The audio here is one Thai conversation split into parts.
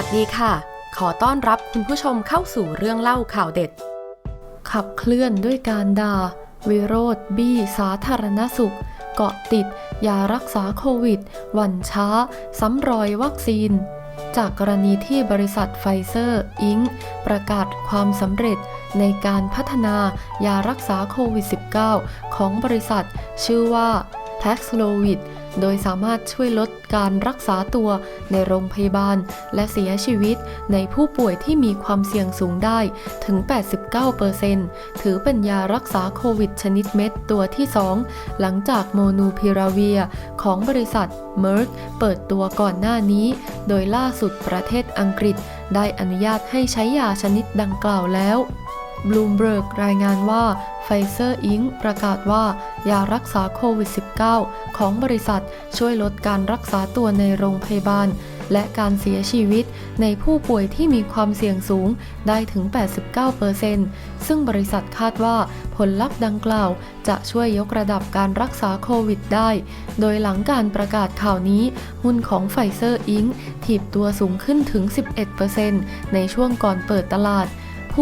วัสดีค่ะ ขอต้อนรับคุณผู้ชมเข้าสู่เรื่องเล่าข่าวเด็ด ขับเคลื่อนด้วยการด่าวิโรธบี้สาธารณสุข เกาะติด ยารักษาโควิด วันช้า ซ้ำรอยวัคซีน จากกรณีที่บริษัทไฟเซอร์ อิงประกาศความสำเร็จในการพัฒนายารักษาโควิด -19 ของบริษัท ชื่อว่า p a x l o v i d โดยสามารถช่วยลดการรักษาตัวในโรงพยาบาล และเสียชีวิตในผู้ป่วยที่มีความเสี่ยงสูงได้ถึง 89%ถือเป็นยารักษาโควิดชนิดเม็ดตัวที่ 2 หลังจากโมนูพิราเวียของบริษัท Merck เปิดตัวก่อนหน้านี้ โดยล่าสุดประเทศอังกฤษ ได้อนุญาตให้ใช้ยาชนิดดังกล่าวแล้วบลูมเบิร์กรายงานว่า ไฟเซอร์อิงประกาศว่า ยารักษาโควิด -19 ของบริษัทช่วยลดการรักษาตัวในโรงพยาบาล และการเสียชีวิตในผู้ป่วยที่มีความเสี่ยงสูงได้ถึง 89%ซึ่งบริษัทคาดว่าผลลัพธ์ดังกล่าวจะช่วยยกระดับการรักษาโควิดได้ โดยหลังการประกาศข่าวนี้ หุ้นของไฟเซอร์อิงถีบตัวสูงขึ้นถึง 11%ในช่วงก่อนเปิดตลาด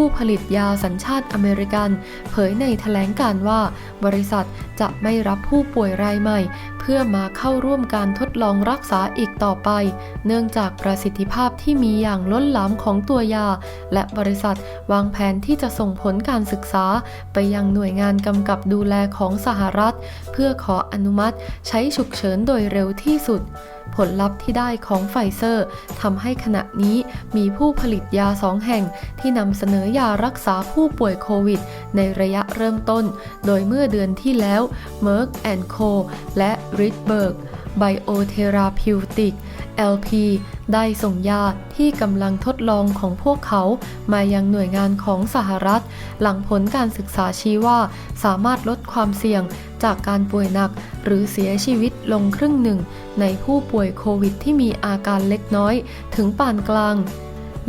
ผู้ผลิตยาสัญชาติอเมริกัน เผยในแถลงการว่า บริษัทจะไม่รับผู้ป่วยรายใหม่ เพื่อมาเข้าร่วมการทดลองรักษาอีกต่อไป เนื่องจากประสิทธิภาพที่มีอย่างล้นหลามของตัวยา และบริษัทวางแผนที่จะส่งผลการศึกษา ไปยังหน่วยงานกำกับดูแลของสหรัฐ เพื่อขออนุมัติใช้ฉุกเฉินโดยเร็วที่สุด ผลลัพธ์ที่ได้ของไฟเซอร์ทำให้ขณะนี้มีผู้ผลิตยาสองแห่งที่นำเสนอยารักษาผู้ป่วยโควิด ในระยะเริ่มต้น โดยเมื่อเดือนที่แล้ว Merck Co และ r i d b e r g ไบโอเทราพิวติก LP ได้ส่งยาที่กำลังทดลองของพวกเขามายังหน่วยงานของสหรัฐ หลังผลการศึกษาชี้ว่าสามารถลดความเสี่ยงจากการป่วยหนักหรือเสียชีวิตลงครึ่งหนึ่ง ในผู้ป่วยโควิดที่มีอาการเล็กน้อย ถึงปานกลาง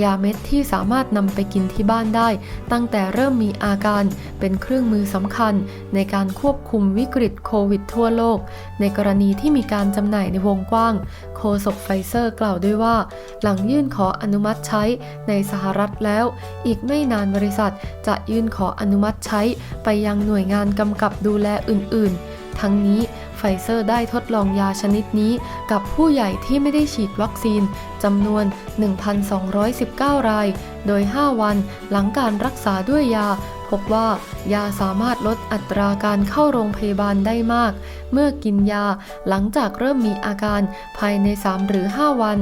ยาเม็ดที่สามารถนำไปกินที่บ้านได้ ตั้งแต่เริ่มมีอาการเป็นเครื่องมือสำคัญ ในการควบคุมวิกฤตโควิดทั่วโลก ในกรณีที่มีการจำหน่ายในวงกว้างโฆษกไฟเซอร์กล่าวด้วยว่า หลังยื่นขออนุมัติใช้ในสหรัฐแล้ว อีกไม่นานบริษัทจะยื่นขออนุมัติใช้ไปยังหน่วยงานกำกับดูแลอื่น ๆ ทั้งนี้ไฟเซอร์ได้ทดลองยาชนิดนี้กับผู้ใหญ่ที่ไม่ได้ฉีดวัคซีนจำนวน 1,219 ราย โดย 5 วันหลังการรักษาด้วยยา พบว่ายาสามารถลดอัตราการเข้าโรงพยาบาลได้มาก เมื่อกินยาหลังจากเริ่มมีอาการภายใน 3 หรือ 5 วัน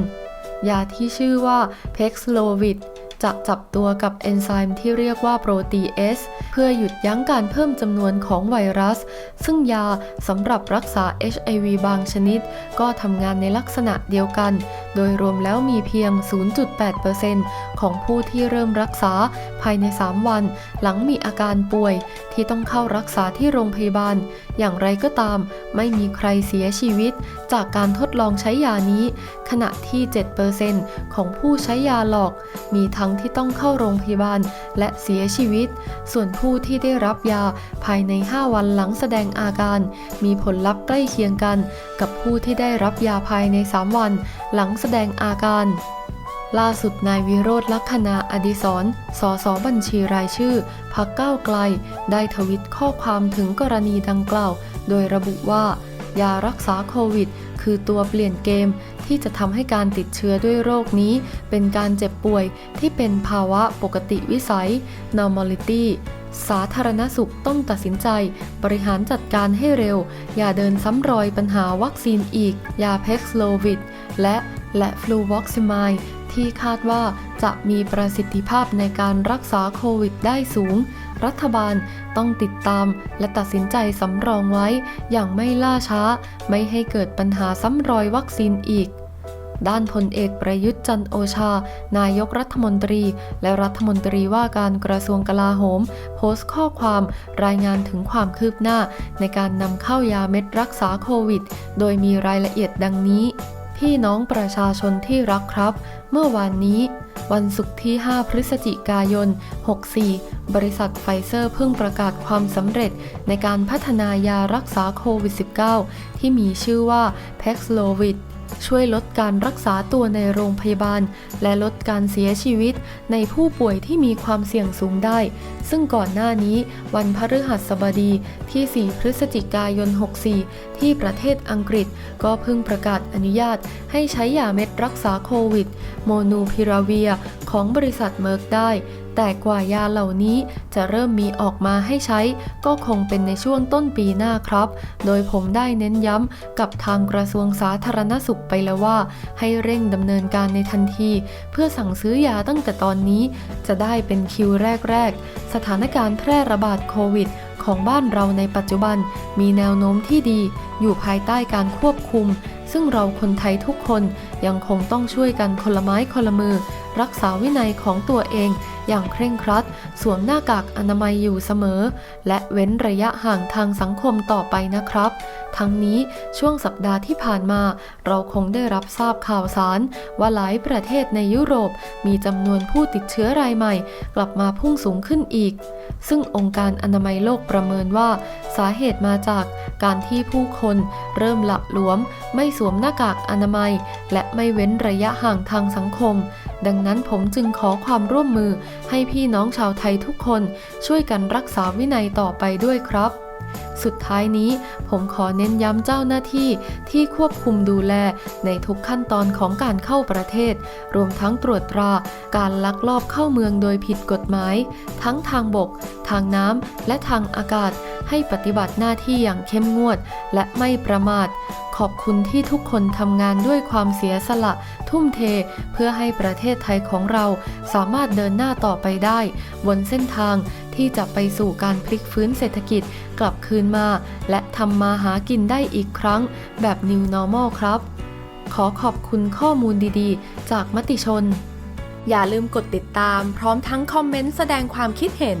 ยาที่ชื่อว่า p e x l o v i d จะจับตัวกับเอนไซม์ที่เรียกว่าโปรตีเอสเพื่อหยุดยั้งการเพิ่มจำนวนของไวรัส ซึ่งยาสำหรับรักษา HIV บางชนิด ก็ทำงานในลักษณะเดียวกัน โดยรวมแล้วมีเพียง 0.8%ของผู้ที่เริ่มรักษาภายใน 3 วัน หลังมีอาการป่วยที่ต้องเข้ารักษาที่โรงพยาบาล อย่างไรก็ตาม ไม่มีใครเสียชีวิต จากการทดลองใช้ยานี้ ขณะที่ 7%ของผู้ใช้ยาหลอก มีทั้งที่ต้องเข้าโรงพยาบาลและเสียชีวิต ส่วนผู้ที่ได้รับยาภายใน 5 วันหลังแสดงอาการ มีผลลัพธ์ใกล้เคียงกัน กับผู้ที่ได้รับยาภายใน 3 วัน หลังแสดงอาการล่าสุดนายวิโรธลักษณาอดิศรสสบัญชีรายชื่อ พักก้าวไกล ได้ทวิตข้อความถึงกรณีดังกล่าว โดยระบุว่า ยารักษาโควิด คือตัวเปลี่ยนเกมที่จะทำให้การติดเชื้อด้วยโรคนี้ เป็นการเจ็บป่วยที่เป็นภาวะปกติวิสัย normality สาธารณสุขต้องตัดสินใจ บริหารจัดการให้เร็ว อย่าเดินซ้ำรอยปัญหาวัคซีนอีก ยาเพ็กซ์โลวิดและและฟลูวอกซิมายที่คาดว่าจะมีประสิทธิภาพในการรักษาโควิดได้สูง รัฐบาลต้องติดตามและตัดสินใจสำรองไว้อย่างไม่ล่าช้า ไม่ให้เกิดปัญหาซ้ำรอยวัคซีนอีก ด้านพลเอกประยุทธ์จันโอชา นายกรัฐมนตรี และรัฐมนตรีว่าการกระทรวงกลาโหม โพสต์ข้อความรายงานถึงความคืบหน้า ในการนำเข้ายาเม็ดรักษาโควิด โดยมีรายละเอียดดังนี้ พี่น้องประชาชนที่รักครับ เมื่อวานนี้ วันศุกร์ที่ 5 พฤศจิกายน 64 บริษัทไฟเซอร์เพิ่งประกาศความสำเร็จในการพัฒนายารักษาโควิด -19 ที่มีชื่อว่า Paxlovid ช่วยลดการรักษาตัวในโรงพยาบาล และลดการเสียชีวิตในผู้ป่วยที่มีความเสี่ยงสูงได้ ซึ่งก่อนหน้านี้วันพฤหัสบดีที่ 4 พฤศจิกายน 64 ที่ประเทศอังกฤษ ก็เพิ่งประกาศอนุญาตให้ใช้ยาเม็ดรักษาโควิด โมนูพิราเวียของบริษัทเมอร์กได้ แต่กว่ายาเหล่านี้จะเริ่มมีออกมาให้ใช้ ก็คงเป็นในช่วงต้นปีหน้าครับ โดยผมได้เน้นย้ำกับทางกระทรวงสาธารณสุขไปแล้วว่า ให้เร่งดำเนินการในทันที เพื่อสั่งซื้อยาตั้งแต่ตอนนี้ จะได้เป็นคิวแรก ๆ สถานการณ์แพร่ระบาดโควิดของบ้านเราในปัจจุบันมีแนวโน้มที่ดี อยู่ภายใต้การควบคุม ซึ่งเราคนไทยทุกคนยังคงต้องช่วยกันคนละไม้คนละมือ รักษาวินัยของตัวเอง อย่างเคร่งครัด สวมหน้ากากอนามัยอยู่เสมอ และเว้นระยะห่างทางสังคมต่อไปนะครับ ทั้งนี้ช่วงสัปดาห์ที่ผ่านมา เราคงได้รับทราบข่าวสาร ว่าหลายประเทศในยุโรปมีจำนวนผู้ติดเชื้อรายใหม่ กลับมาพุ่งสูงขึ้นอีก ซึ่งองค์การอนามัยโลกประเมินว่า สาเหตุมาจากการที่ผู้คนเริ่มหละหลวม ไม่สวมหน้ากากอนามัย และไม่เว้นระยะห่างทางสังคม ดังนั้นผมจึงขอความร่วมมือให้พี่น้องชาวไทยทุกคนช่วยกันรักษาวินัยต่อไปด้วยครับสุดท้ายนี้ผมขอเน้นย้ำเจ้าหน้าที่ที่ควบคุมดูแลในทุกขั้นตอนของการเข้าประเทศ รวมทั้งตรวจตรา การลักลอบเข้าเมืองโดยผิดกฎหมาย ทั้งทางบก ทางน้ำ และทางอากาศ ให้ปฏิบัติหน้าที่อย่างเข้มงวด และไม่ประมาท ขอบคุณที่ทุกคนทำงานด้วยความเสียสละ ทุ่มเท เพื่อให้ประเทศไทยของเราสามารถเดินหน้าต่อไปได้ บนเส้นทางที่จะไปสู่การพลิกฟื้นเศรษฐกิจกลับคืนมา และทำมาหากินได้อีกครั้ง แบบ New Normal ครับ ขอขอบคุณข้อมูลดีๆ จากมติชน อย่าลืมกดติดตามพร้อมทั้งคอมเมนต์แสดงความคิดเห็น